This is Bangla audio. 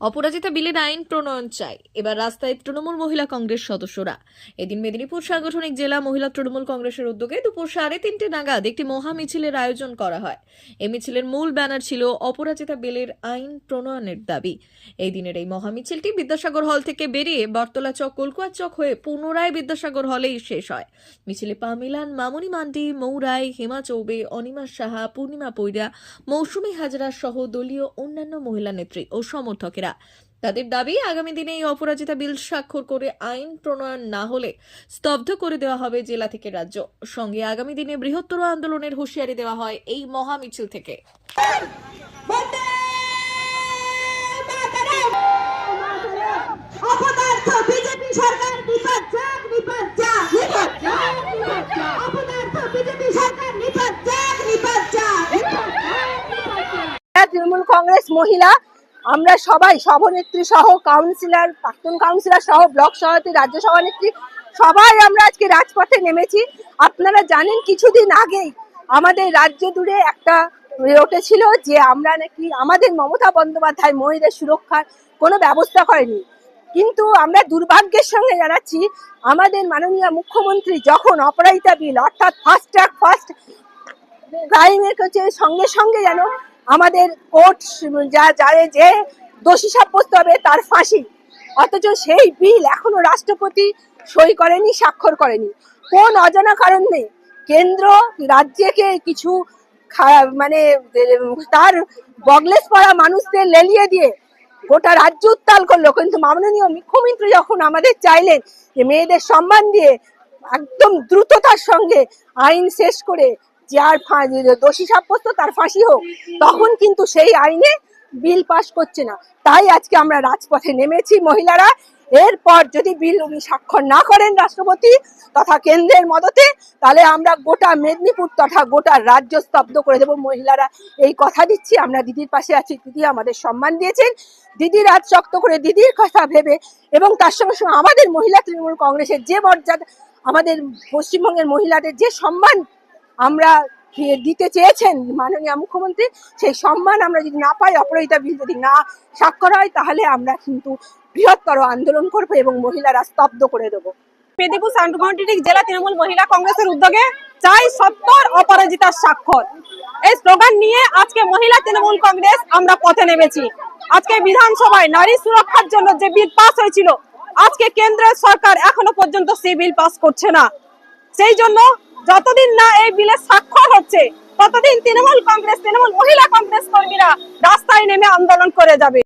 অপরাজিতা বিলের আইন প্রণয়ন চাই। এবার রাস্তায় তৃণমূল মহিলা কংগ্রেস সদস্যরা। এদিন মেদিনীপুর সাংগঠনিক জেলা মহিলা তৃণমূল কংগ্রেসের উদ্যোগে দুপুর সাড়ে তিনটে নাগাদ একটি মহা মিছিলের আয়োজন করা হয়। এই মিছিলের মূল ব্যানার ছিল অপরাজিতা বিলের আইন প্রণয়নের দাবি। এই দিনের এই মহা মিছিলটি বিদ্যাসাগর হল থেকে বেরিয়ে বটতলা চক, কলকুয়া চক হয়ে পুনরায় বিদ্যাসাগর হলেই শেষ হয়। মিছিলে পা মিলান মামনি মান্ডি, মৌরাই, হেমা চৌবে, অনিমা সাহা, পূর্ণিমা পৈরা, মৌসুমী হাজরা সহ দলীয় অন্যান্য মহিলা নেত্রী ও সমর্থকেরা তাদের দাবি আগামী দিনে এই অপরাজিতা বিল স্বাক্ষর করে আইন প্রণয়ন না হলে স্তব্ধ করে দেওয়া হবে জেলা থেকে রাজ্য। সঙ্গে আগামী দিনে বৃহত্তর আন্দোলনের হুঁশিয়ারি দেওয়া হয় এই মহা মিছিল থেকে। বন্দে মাতরম অপদার্থ বিজেপি সরকার নিপাত যাক নিপাত যাক নিপাত যাক নিপাত যাক। অপদার্থ বিজেপি সরকার নিপাত যাক নিপাত যাক নিপাত যাক। নিপাত যাক আমরা তৃণমূল কংগ্রেস মহিলা আমরা সবাই সভানেত্রী সহ কাউন্সিলর প্রাক্তন কাউন্সিলর সহ, ব্লক সভাপতি, রাজ্য সভানেত্রী, সবাই আমরা আজকে রাজপথে নেমেছি। আপনারা জানেন কিছুদিন আগেই আমাদের রাজ্য জুড়ে একটা উঠেছিল যে আমরা নাকি আমাদের মমতা বন্দ্যোপাধ্যায় মহিলাদের সুরক্ষার কোনো ব্যবস্থা করেনি। কিন্তু আমরা দুর্ভাগ্যের সঙ্গে জানাচ্ছি, আমাদের মাননীয় মুখ্যমন্ত্রী যখন অপরাজিতা বিল, অর্থাৎ ফাস্ট ট্র্যাক ফাস্ট ক্রাইমের হচ্ছে সঙ্গে সঙ্গে যেন আমাদের কোর্ট যা যারে যে দোষী সাব্যস্ত হবে তার ফাঁসি। অথচ সেই বিল এখনও রাষ্ট্রপতি সই করেনি, স্বাক্ষর করেনি। কোন অজানা কারণে কেন্দ্র রাজ্যকে কিছু মানে তার বগলেস পড়া মানুষদের লেলিয়ে দিয়ে গোটা রাজ্য উত্তাল করল। কিন্তু মাননীয় মুখ্যমন্ত্রী যখন আমাদের চাইলেন যে মেয়েদের সম্মান দিয়ে একদম দ্রুততার সঙ্গে আইন শেষ করে যার দোষী সাব্যস্ত, তার ফাঁসি হোক। তখন কিন্তু সেই আইনে বিল পাস করছে না। তাই আজকে আমরা রাজপথে নেমেছি মহিলারা। এরপর যদি বিল উনি স্বাক্ষর না করেন রাষ্ট্রপতি তথা কেন্দ্রের মদতে, তাহলে আমরা গোটা মেদিনীপুর তথা গোটা রাজ্য স্তব্ধ করে দেব মহিলারা। এই কথা দিচ্ছি। আমরা দিদির পাশে আছি। দিদি আমাদের সম্মান দিয়েছেন। দিদি রাত শক্ত করে দিদির কথা ভেবে এবং তার সঙ্গে সঙ্গে আমাদের মহিলা তৃণমূল কংগ্রেসের যে মর্যাদা, আমাদের পশ্চিমবঙ্গের মহিলাদের যে সম্মান আমরা দিতে চেয়েছেন মাননীয় মুখ্যমন্ত্রী, সেই সম্মান আমরা যদি না পাই, অপরাজিতা বিল যদি না স্বাক্ষর হয়, তাহলে আমরা কিন্তু বৃহত্তর আন্দোলন করব এবং মহিলারা স্তব্ধ করে দেবো। মেদিনীপুর সাউন্ড জেলা তৃণমূল মহিলা কংগ্রেসের উদ্যোগে চাই সত্তর অপরাজিতার স্বাক্ষর। এই স্লোগান নিয়ে আজকে মহিলা তৃণমূল কংগ্রেস আমরা পথে নেমেছি। আজকে বিধানসভায় নারী সুরক্ষার জন্য যে বিল পাস হয়েছিল, আজকে কেন্দ্রের সরকার এখনও পর্যন্ত সেই বিল পাস করছে না। সেই জন্য যতদিন না এই বিলে স্বাক্ষর হচ্ছে, ততদিন তৃণমূল কংগ্রেস, তৃণমূল মহিলা কংগ্রেস কর্মীরা রাস্তায় নেমে আন্দোলন করে যাবে।